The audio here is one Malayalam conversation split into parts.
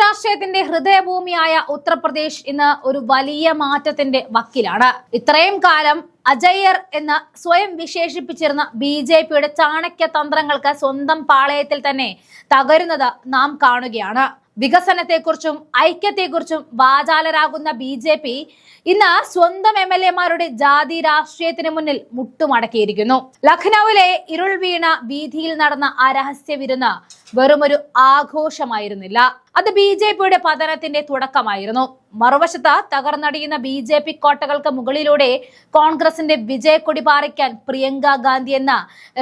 രാഷ്ട്രീയത്തിന്റെ ഹൃദയഭൂമിയായ ഉത്തർപ്രദേശ് ഇന്ന് ഒരു വലിയ മാറ്റത്തിന്റെ വക്കിലാണ്. ഇത്രയും കാലം അജയ്യർ എന്ന് സ്വയം വിശേഷിപ്പിച്ചിരുന്ന ബി ജെ പിയുടെ ചാണക്യ തന്ത്രങ്ങൾക്ക് സ്വന്തം പാളയത്തിൽ തന്നെ തകരുന്നത് നാം കാണുകയാണ്. വികസനത്തെക്കുറിച്ചും ഐക്യത്തെക്കുറിച്ചും വാചാലരാകുന്ന ബി ജെ പി ഇന്ന് സ്വന്തം എം എൽ എമാരുടെ ജാതി രാഷ്ട്രീയത്തിന് മുന്നിൽ മുട്ടുമടക്കിയിരിക്കുന്നു. ലഖ്നൌവിലെ ഇരുൾ വീണ വീതിയിൽ നടന്ന ആ രഹസ്യ വിരുന്ന് വെറുമൊരു ആഘോഷമായിരുന്നില്ല. അത് ബി ജെ പിയുടെ പതനത്തിന്റെ തുടക്കമായിരുന്നു. മറുവശത്ത് തകർന്നടിയുന്ന ബി ജെ പി കോട്ടകൾക്ക് മുകളിലൂടെ കോൺഗ്രസിന്റെ വിജയക്കൊടി പാറിക്കാൻ പ്രിയങ്ക ഗാന്ധി എന്ന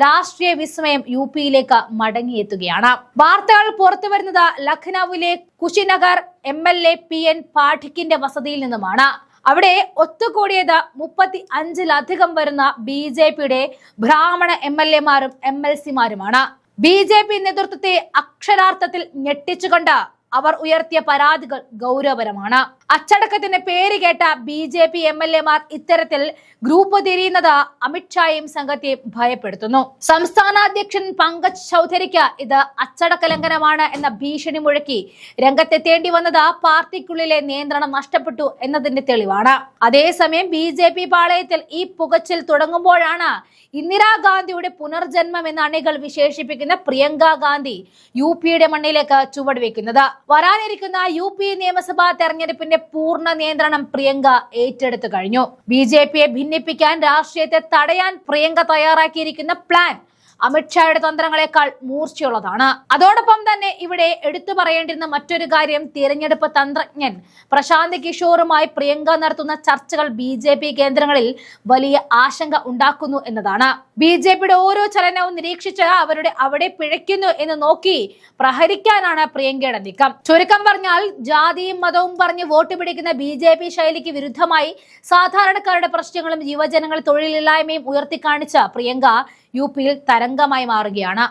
രാഷ്ട്രീയ വിസ്മയം യു പിയിലേക്ക് മടങ്ങിയെത്തുകയാണ്. വാർത്തകൾ പുറത്തു വരുന്നത് ലഖ്നൌവിലെ Kushinagar M L A P N പാഠിക്കിന്റെ വസതിയിൽ നിന്നുമാണ്. അവിടെ ഒത്തുകൂടിയത് മുപ്പത്തി അഞ്ചിലധികം വരുന്ന ബി ജെ പിയുടെ ബ്രാഹ്മണ എം എൽ എമാരും എം എൽ സിമാരുമാണ്. ബി ജെ പി നേതൃത്വത്തെ അക്ഷരാർത്ഥത്തിൽ ഞെട്ടിച്ചുകൊണ്ട് അവർ ഉയർത്തിയ പരാതികൾ ഗൗരവപരമാണ്. അച്ചടക്കത്തിന്റെ പേര് കേട്ട B J P M L എമാർ ഇത്തരത്തിൽ ഗ്രൂപ്പ് തിരിയുന്നത് അമിത്ഷായും സംഘത്തെയും ഭയപ്പെടുത്തുന്നു. സംസ്ഥാനാധ്യക്ഷൻ പങ്കജ് ചൗധരിക്ക് ഇത് അച്ചടക്ക ലംഘനമാണ് എന്ന ഭീഷണി മുഴക്കി രംഗത്തെത്തേണ്ടി വന്നത് പാർട്ടിക്കുള്ളിലെ നിയന്ത്രണം നഷ്ടപ്പെട്ടു എന്നതിന്റെ തെളിവാണ്. അതേസമയം ബി ജെ പി പാളയത്തിൽ ഈ പുകച്ചിൽ തുടങ്ങുമ്പോഴാണ് ഇന്ദിരാഗാന്ധിയുടെ പുനർജന്മം എന്ന അണികൾ വിശേഷിപ്പിക്കുന്ന പ്രിയങ്ക ഗാന്ധി യു പിയുടെ മണ്ണിലേക്ക് ചുവടുവെക്കുന്നത്. വരാനിരിക്കുന്ന യു പി നിയമസഭാ തെരഞ്ഞെടുപ്പിന്റെ പൂർണ നിയന്ത്രണം പ്രിയങ്ക ഏറ്റെടുത്തു കഴിഞ്ഞു. ബി ജെ പിയെ ഭിന്നിപ്പിക്കാൻ രാഷ്ട്രീയത്തെ തടയാൻ പ്രിയങ്ക തയ്യാറാക്കിയിരിക്കുന്ന പ്ലാൻ അമിത്ഷായുടെ തന്ത്രങ്ങളെക്കാൾ മൂർച്ചയുള്ളതാണ്. അതോടൊപ്പം തന്നെ ഇവിടെ എടുത്തു പറയേണ്ടിരുന്ന മറ്റൊരു കാര്യം തിരഞ്ഞെടുപ്പ് തന്ത്രജ്ഞൻ പ്രശാന്ത് കിഷോറുമായി പ്രിയങ്ക നടത്തുന്ന ചർച്ചകൾ ബി ജെ പി കേന്ദ്രങ്ങളിൽ വലിയ ആശങ്ക ഉണ്ടാക്കുന്നു എന്നതാണ്. ബി ജെ പിയുടെ ഓരോ ചലനവും നിരീക്ഷിച്ച് അവരുടെ അവിടെ പിഴയ്ക്കുന്നു എന്ന് നോക്കി പ്രഹരിക്കാനാണ് പ്രിയങ്കയുടെ നീക്കം. ചുരുക്കം പറഞ്ഞാൽ ജാതിയും മതവും പറഞ്ഞ് വോട്ട് പിടിക്കുന്ന ബി ജെ പി ശൈലിക്ക് വിരുദ്ധമായി സാധാരണക്കാരുടെ പ്രശ്നങ്ങളും യുവജനങ്ങൾ തൊഴിലില്ലായ്മയും ഉയർത്തിക്കാണിച്ച പ്രിയങ്ക യു പിയിൽ തരംഗമായി മാറുകയാണ്.